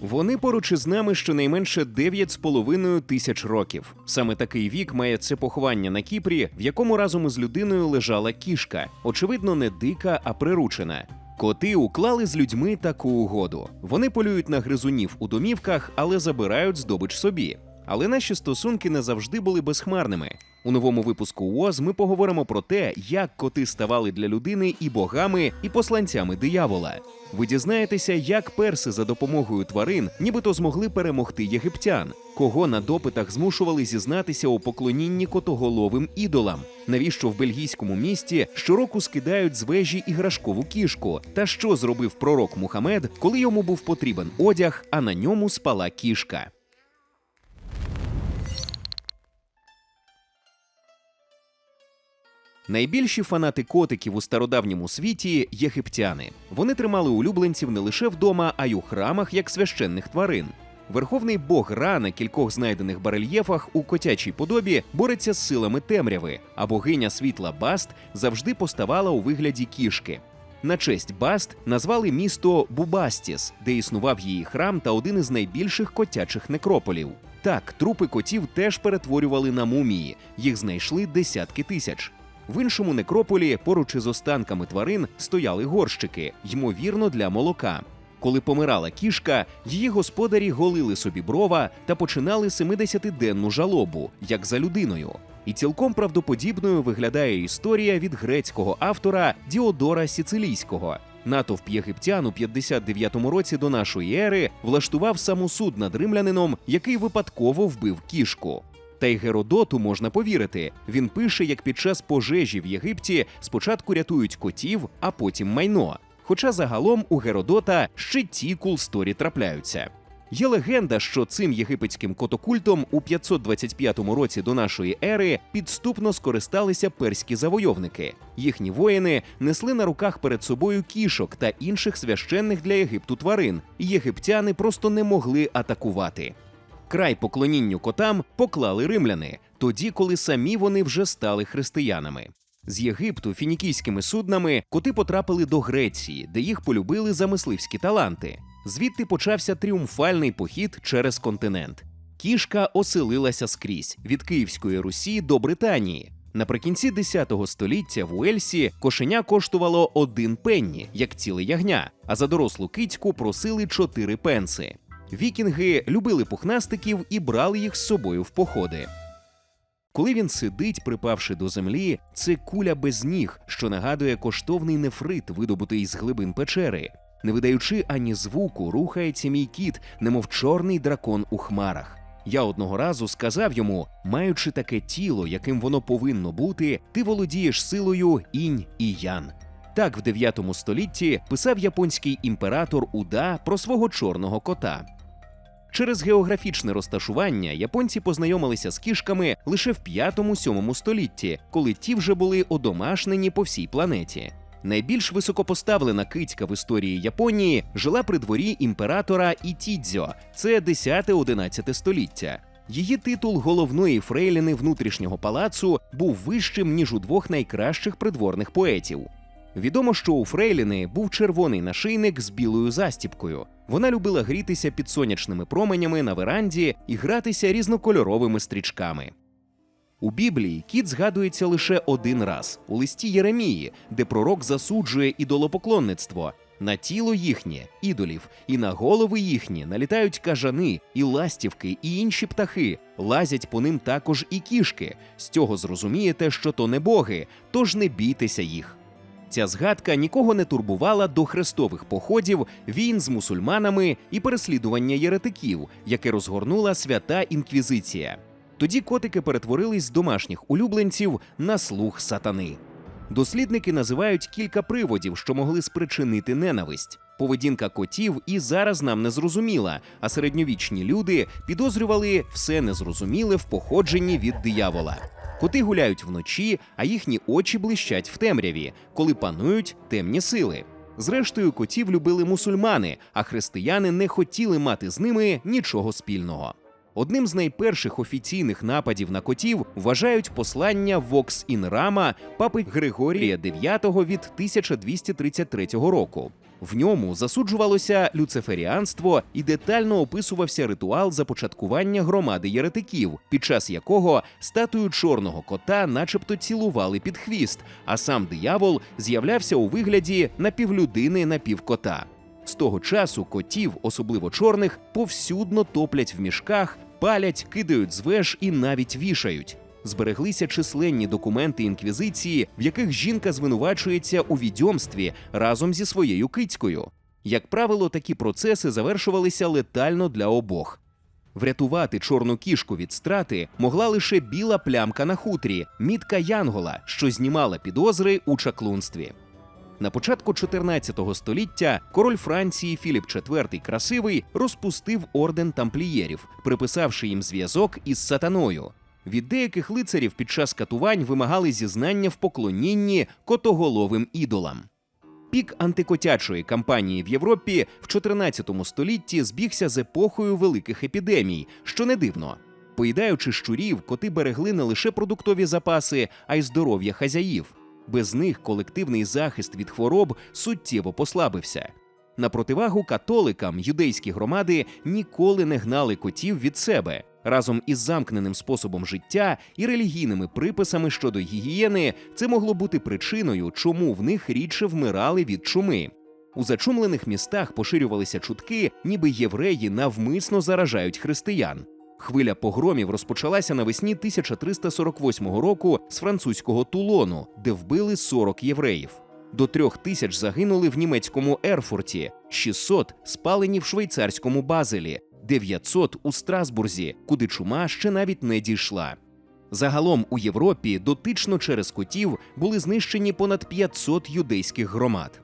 Вони поруч із нами щонайменше 9,5 тисяч років. Саме такий вік має це поховання на Кіпрі, в якому разом із людиною лежала кішка, очевидно, не дика, а приручена. Коти уклали з людьми таку угоду. Вони полюють на гризунів у домівках, але забирають здобич собі. Але наші стосунки не завжди були безхмарними. У новому випуску УОЗ ми поговоримо про те, як коти ставали для людини і богами, і посланцями диявола. Ви дізнаєтеся, як перси за допомогою тварин нібито змогли перемогти єгиптян, кого на допитах змушували зізнатися у поклонінні котоголовим ідолам, навіщо в бельгійському місті щороку скидають з вежі іграшкову кішку, та що зробив пророк Мухамед, коли йому був потрібен одяг, а на ньому спала кішка. Найбільші фанати котиків у стародавньому світі єгиптяни. Вони тримали улюбленців не лише вдома, а й у храмах як священних тварин. Верховний бог Ра на кількох знайдених барельєфах у котячій подобі бореться з силами темряви, а богиня світла Баст завжди поставала у вигляді кішки. На честь Баст назвали місто Бубастіс, де існував її храм та один із найбільших котячих некрополів. Так, трупи котів теж перетворювали на мумії, їх знайшли десятки тисяч. В іншому некрополі поруч із останками тварин стояли горщики, ймовірно, для молока. Коли помирала кішка, її господарі голили собі брова та починали 70-денну жалобу, як за людиною. І цілком правдоподібною виглядає історія від грецького автора Діодора Сіцилійського. Натовп єгиптян у 59-му році до нашої ери влаштував самосуд над римлянином, який випадково вбив кішку. Та й Геродоту можна повірити. Він пише, як під час пожежі в Єгипті спочатку рятують котів, а потім майно. Хоча загалом у Геродота ще ті кулсторі трапляються. Є легенда, що цим єгипетським котокультом у 525 році до нашої ери підступно скористалися перські завойовники. Їхні воїни несли на руках перед собою кішок та інших священних для Єгипту тварин, єгиптяни просто не могли атакувати. Край поклонінню котам поклали римляни, тоді, коли самі вони вже стали християнами. З Єгипту фінікійськими суднами коти потрапили до Греції, де їх полюбили за мисливські таланти. Звідти почався тріумфальний похід через континент. Кішка оселилася скрізь від Київської Русі до Британії. Наприкінці 10 століття в Уельсі кошеня коштувало один пенні, як ціле ягня, а за дорослу кицьку просили 4 пенси. Вікінги любили пухнастиків і брали їх з собою в походи. Коли він сидить, припавши до землі, це куля без ніг, що нагадує коштовний нефрит, видобутий з глибин печери. Не видаючи ані звуку, рухається мій кіт, немов чорний дракон у хмарах. Я одного разу сказав йому, маючи таке тіло, яким воно повинно бути, ти володієш силою інь і ян. Так в 9 столітті писав японський імператор Уда про свого чорного кота. Через географічне розташування японці познайомилися з кішками лише в 5-7 столітті, коли ті вже були одомашнені по всій планеті. Найбільш високопоставлена кицька в історії Японії жила при дворі імператора Ітідзьо, це 10-11 століття. Її титул головної фрейліни внутрішнього палацу був вищим ніж у двох найкращих придворних поетів. Відомо, що у Фрейліни був червоний нашийник з білою застіпкою. Вона любила грітися під сонячними променями на веранді і гратися різнокольоровими стрічками. У Біблії кіт згадується лише один раз у листі Єремії, де пророк засуджує ідолопоклонництво. На тіло їхнє ідолів, і на голови їхні налітають кажани, і ластівки, і інші птахи. Лазять по ним також і кішки. З цього зрозумієте, що то не боги, тож не бійтеся їх. Ця згадка нікого не турбувала до хрестових походів, війн з мусульманами і переслідування єретиків, яке розгорнула свята інквізиція. Тоді котики перетворились з домашніх улюбленців на слуг сатани. Дослідники називають кілька приводів, що могли спричинити ненависть. Поведінка котів і зараз нам не зрозуміла, а середньовічні люди підозрювали все незрозуміле в походженні від диявола. Коти гуляють вночі, а їхні очі блищать в темряві, коли панують темні сили. Зрештою, котів любили мусульмани, а християни не хотіли мати з ними нічого спільного. Одним з найперших офіційних нападів на котів вважають послання in Rama папи Григорія IX від 1233 року. В ньому засуджувалося люциферіанство і детально описувався ритуал започаткування громади єретиків, під час якого статую чорного кота, начебто, цілували під хвіст, а сам диявол з'являвся у вигляді напівлюдини напівкота. З того часу котів, особливо чорних, повсюдно топлять в мішках, палять, кидають з веж і навіть вішають. Збереглися численні документи інквізиції, в яких жінка звинувачується у відьомстві разом зі своєю кицькою. Як правило, такі процеси завершувалися летально для обох. Врятувати чорну кішку від страти могла лише біла плямка на хутрі, мітка Янгола, що знімала підозри у чаклунстві. На початку 14 століття король Франції Філіп IV Красивий розпустив орден тамплієрів, приписавши їм зв'язок із сатаною. Від деяких лицарів під час катувань вимагали зізнання в поклонінні котоголовим ідолам. Пік антикотячої кампанії в Європі в 14 столітті збігся з епохою великих епідемій, що не дивно. Поїдаючи щурів, коти берегли не лише продуктові запаси, а й здоров'я хазяїв. Без них колективний захист від хвороб суттєво послабився. На противагу католикам юдейські громади ніколи не гнали котів від себе. Разом із замкненим способом життя і релігійними приписами щодо гігієни це могло бути причиною, чому в них рідше вмирали від чуми. У зачумлених містах поширювалися чутки, ніби євреї навмисно заражають християн. Хвиля погромів розпочалася навесні 1348 року з французького Тулону, де вбили 40 євреїв. До трьох тисяч загинули в німецькому Ерфурті, 600 спалені в швейцарському Базелі, 900 у Страсбурзі, куди чума ще навіть не дійшла. Загалом у Європі дотично через котів були знищені понад 500 юдейських громад.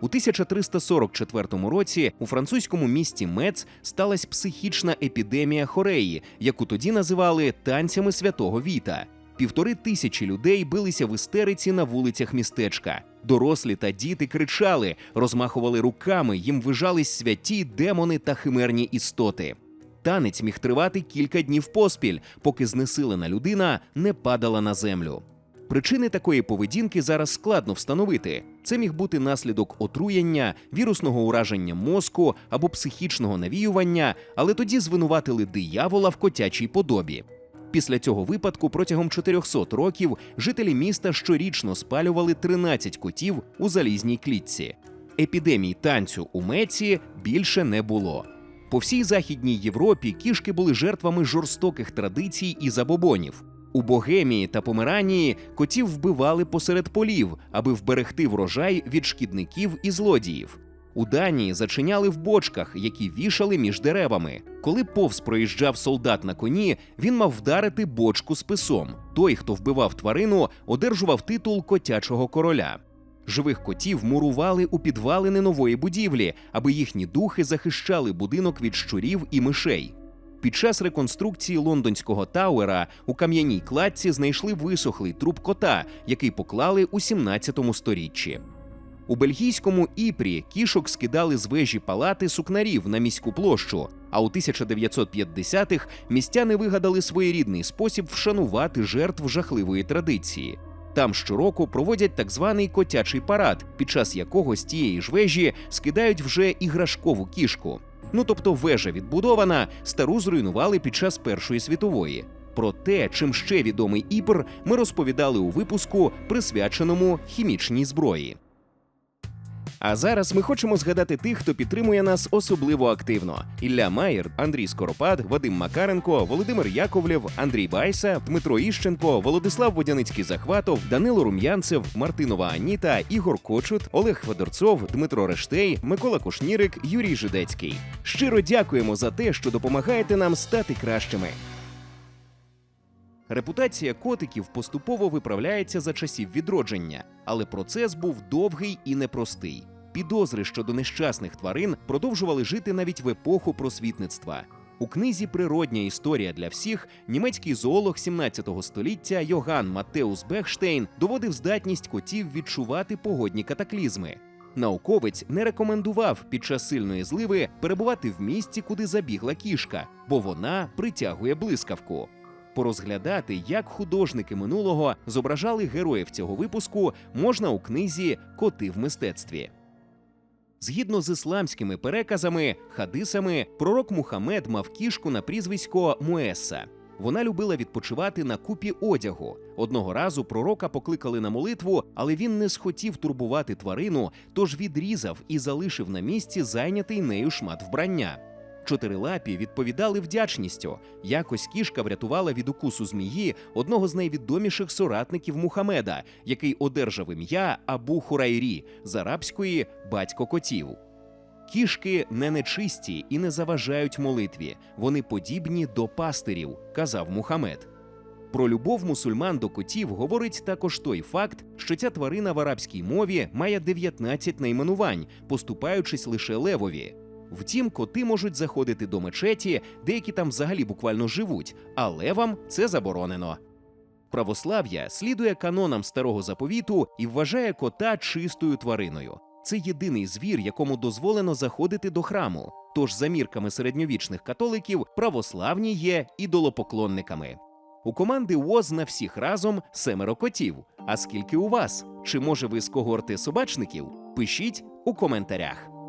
У 1344 році у французькому місті Мец сталася психічна епідемія хореї, яку тоді називали танцями святого Віта. Півтори тисячі людей билися в істериці на вулицях містечка. Дорослі та діти кричали, розмахували руками, їм вижались святі демони та химерні істоти. Танець міг тривати кілька днів поспіль, поки знесилена людина не падала на землю. Причини такої поведінки зараз складно встановити. Це міг бути наслідок отруєння, вірусного ураження мозку або психічного навіювання, але тоді звинуватили диявола в котячій подобі. Після цього випадку протягом 400 років жителі міста щорічно спалювали 13 котів у залізній клітці. Епідемій танцю у Меці більше не було. По всій західній Європі кішки були жертвами жорстоких традицій і забобонів. У Богемії та Померанії котів вбивали посеред полів, аби вберегти врожай від шкідників і злодіїв. У Данії зачиняли в бочках, які вішали між деревами. Коли повз проїжджав солдат на коні, він мав вдарити бочку списом. Той, хто вбивав тварину, одержував титул котячого короля. Живих котів мурували у підвалини нової будівлі, аби їхні духи захищали будинок від щурів і мишей. Під час реконструкції лондонського Тауера у кам'яній кладці знайшли висохлий труп кота, який поклали у 17 сторіччі. У бельгійському Іпрі кішок скидали з вежі палати сукнарів на міську площу. А у 1950-х містяни вигадали своєрідний спосіб вшанувати жертв жахливої традиції. Там щороку проводять так званий котячий парад, під час якого з тієї ж вежі скидають вже іграшкову кішку. Ну тобто вежа відбудована, стару зруйнували під час Першої світової. Про те, чим ще відомий Іпр, ми розповідали у випуску, присвяченому хімічній зброї. А зараз ми хочемо згадати тих, хто підтримує нас особливо активно: Ілля Маєр, Андрій Скоропад, Вадим Макаренко, Володимир Яковлєв, Андрій Байса, Дмитро Іщенко, Володислав Водяницький Захватов, Данило Рум'янцев, Мартинова Аніта, Ігор Кочут, Олег Федорцов, Дмитро Рештей, Микола Кушнірик, Юрій Жидецький. Щиро дякуємо за те, що допомагаєте нам стати кращими. Репутація котиків поступово виправляється за часів відродження, але процес був довгий і непростий. Підозри щодо нещасних тварин продовжували жити навіть в епоху просвітництва. У книзі Природня історія для всіх німецький зоолог 17 століття Йоган Маттеус Бехштейн доводив здатність котів відчувати погодні катаклізми. Науковець не рекомендував під час сильної зливи перебувати в місці, куди забігла кішка, бо вона притягує блискавку. Порозглядати, як художники минулого зображали героїв цього випуску, можна у книзі Коти в мистецтві. Згідно з ісламськими переказами, хадисами, пророк Мухаммед мав кішку на прізвисько Муеса. Вона любила відпочивати на купі одягу. Одного разу пророка покликали на молитву, але він не схотів турбувати тварину, тож відрізав і залишив на місці зайнятий нею шмат вбрання. Чотирилапі відповідали вдячністю. Якось кішка врятувала від укусу змії одного з найвідоміших соратників Мухамеда, який одержав ім'я Абу Хурайрі з арабської батько котів. Кішки не нечисті і не заважають молитві. Вони подібні до пастирів, казав Мухамед. Про любов мусульман до котів говорить також той факт, що ця тварина в арабській мові має 19 найменувань, поступаючись лише левові. Втім, коти можуть заходити до мечеті, деякі там взагалі буквально живуть, а левам це заборонено. Православ'я слідує канонам старого заповіту і вважає кота чистою твариною. Це єдиний звір, якому дозволено заходити до храму. Тож, за мірками середньовічних католиків, православні є ідолопоклонниками. У команди УОЗ на всіх разом семеро котів. А скільки у вас? Чи може ви з когорти собачників? Пишіть у коментарях.